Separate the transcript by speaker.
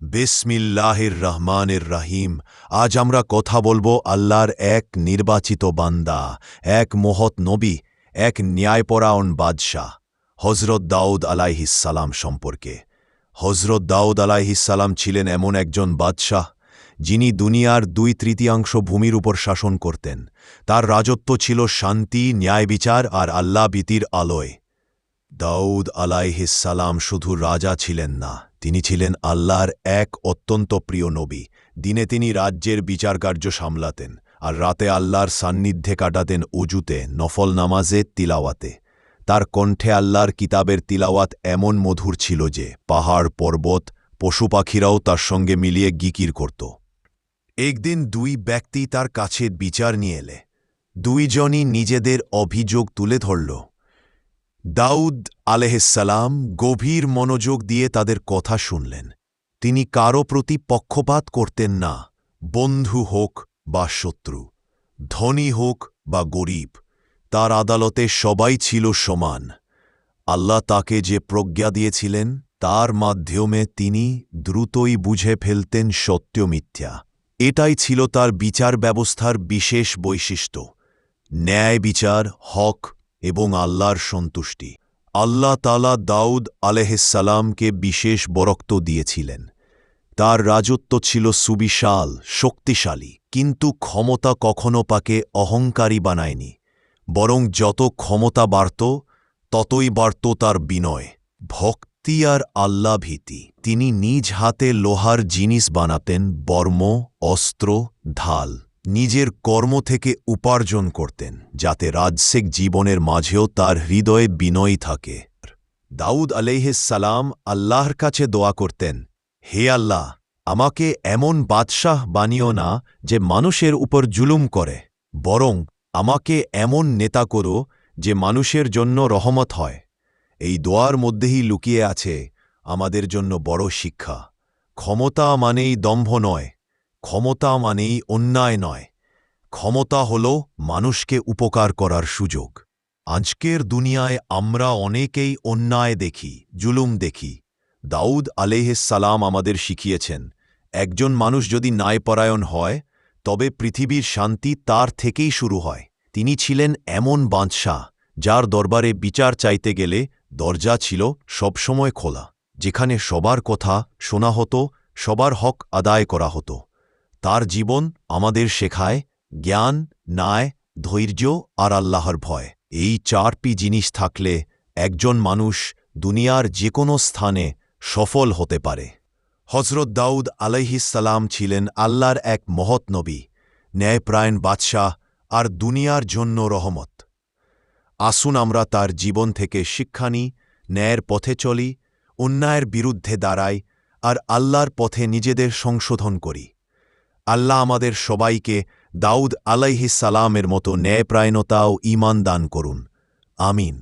Speaker 1: বিসমিল্লাহির রহমানের রাহিম আজ আমরা কথা বলব আল্লাহর এক নির্বাচিত বান্দা, এক মহৎ নবী, এক ন্যায়পরায়ণ বাদশাহ হজরত দাউদ আলাইহিসালাম সম্পর্কে। হজরত দাউদ আলাইহিসালাম ছিলেন এমন একজন বাদশাহ, যিনি দুনিয়ার দুই তৃতীয়াংশ ভূমির উপর শাসন করতেন। তার রাজত্ব ছিল শান্তি, ন্যায়বিচার আর আল্লাহ বিতির আলোয়। দাউদ আলাইহিসালাম শুধু রাজা ছিলেন না, তিনি ছিলেন আল্লাহর এক অত্যন্ত প্রিয় নবী। দিনে তিনি রাজ্যের বিচারকার্য সামলাতেন আর রাতে আল্লাহর সান্নিধ্যে কাটাতেন উজুতে, নফল নামাজে, তিলাওয়াতে। তার কণ্ঠে আল্লাহর কিতাবের তিলাওয়াত এমন মধুর ছিল যে পাহাড়, পর্বত, পশু পাখিরাও তার সঙ্গে মিলিয়ে গিকির করত। একদিন দুই ব্যক্তি তার কাছে বিচার নিয়ে এলে। দুইজনই নিজেদের অভিযোগ তুলে ধরল। দাউদ আলেহসালাম গভীর মনোযোগ দিয়ে তাদের কথা শুনলেন। তিনি কারও প্রতি পক্ষপাত করতেন না, বন্ধু হোক বা শত্রু, ধনী হোক বা গরিব, তার আদালতে সবাই ছিল সমান। আল্লাহ তাকে যে প্রজ্ঞা দিয়েছিলেন, তার মাধ্যমে তিনি দ্রুতই বুঝে ফেলতেন সত্য মিথ্যা। এটাই ছিল তার বিচার ব্যবস্থার বিশেষ বৈশিষ্ট্য। ন্যায় বিচার, হক এবং আল্লাহর সন্তুষ্টি। আল্লাহ তালা দাউদ আলেহসালামকে বিশেষ বরক্ত দিয়েছিলেন। তার রাজত্ব ছিল সুবিশাল, শক্তিশালী, কিন্তু ক্ষমতা কখনো পাকে অহংকারী বানায়নি। বরং যত ক্ষমতা বাড়ত, ততই বাড়ত তার বিনয়, ভক্তি আর আল্লাহ ভীতি তিনি নিজ হাতে লোহার জিনিস বানাতেন, বর্ম, অস্ত্র, ঢাল। নিজের কর্ম থেকে উপার্জন করতেন, যাতে রাজসিক জীবনের মাঝেও তার হৃদয়ে বিনয়ী থাকে। দাউদ আলাইহিসালাম আল্লাহর কাছে দোয়া করতেন, হে আল্লাহ, আমাকে এমন বাদশাহ বানিও না যে মানুষের উপর জুলুম করে, বরং আমাকে এমন নেতা করো যে মানুষের জন্য রহমত হয়। এই দোয়ার মধ্যেই লুকিয়ে আছে আমাদের জন্য বড় শিক্ষা। ক্ষমতা মানেই দম্ভ নয় ক্ষমতা মানেই অন্যায় নয়। ক্ষমতা হল মানুষকে উপকার করার সুযোগ। আজকের দুনিয়ায় আমরা অনেকেই অন্যায় দেখি, জুলুম দেখি। দাউদ আলেহসালাম আমাদের শিখিয়েছেন, একজন মানুষ যদি ন্যায়পরায়ণ হয়, তবে পৃথিবীর শান্তি তার থেকেই শুরু হয়। তিনি ছিলেন এমন বাদশাহ, যার দরবারে বিচার চাইতে গেলে দরজা ছিল সবসময় খোলা, যেখানে সবার কথা শোনা হতো, সবার হক আদায় করা হতো। তার জীবন আমাদের শেখায়, জ্ঞান, ন্যায়, ধৈর্য আর আল্লাহর ভয়। এই চারটি জিনিস থাকলে একজন মানুষ দুনিয়ার যে কোনো স্থানে সফল হতে পারে। হজরত দাউদ আলাইহিসালাম ছিলেন আল্লাহর এক মহৎ নবী, ন্যায়প্রায়ণ বাদশাহ আর দুনিয়ার জন্য রহমত। আসুন আমরা তার জীবন থেকে শিক্ষা নিই, ন্যায়ের পথে চলি, অন্যায়ের বিরুদ্ধে দাঁড়াই আর আল্লাহর পথে নিজেদের সংশোধন করি। আল্লাহ আমাদের সবাইকে দাউদ আলাইহিসালামের মতো ন্যায়প্রায়ণতা ও ইমান দান করুন। আমিন।